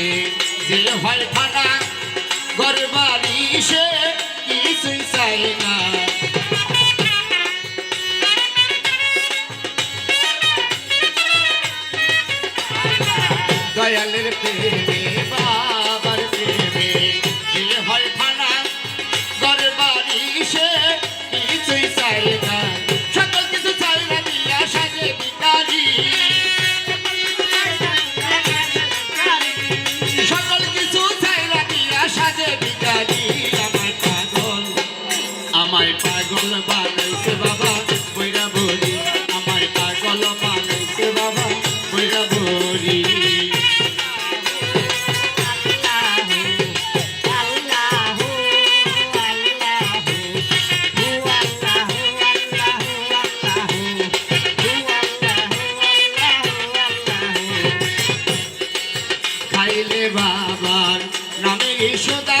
আছে দিল হয় ঠান্ডা ঘর বাড়ি সে কিছুই চাই না। দয়ালের প্রেমে বা হরি খাইলে বাবার নামে ইসদা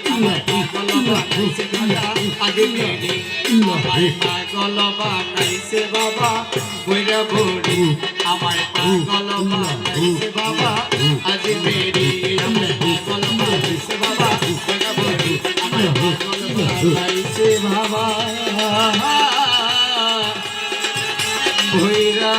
বাবা বইরা বড়ি আমার পাগল বাবা বাবা আজ মেরি পাগল বাবা বইরা বড়ি আমার পাগল বাবা বইরা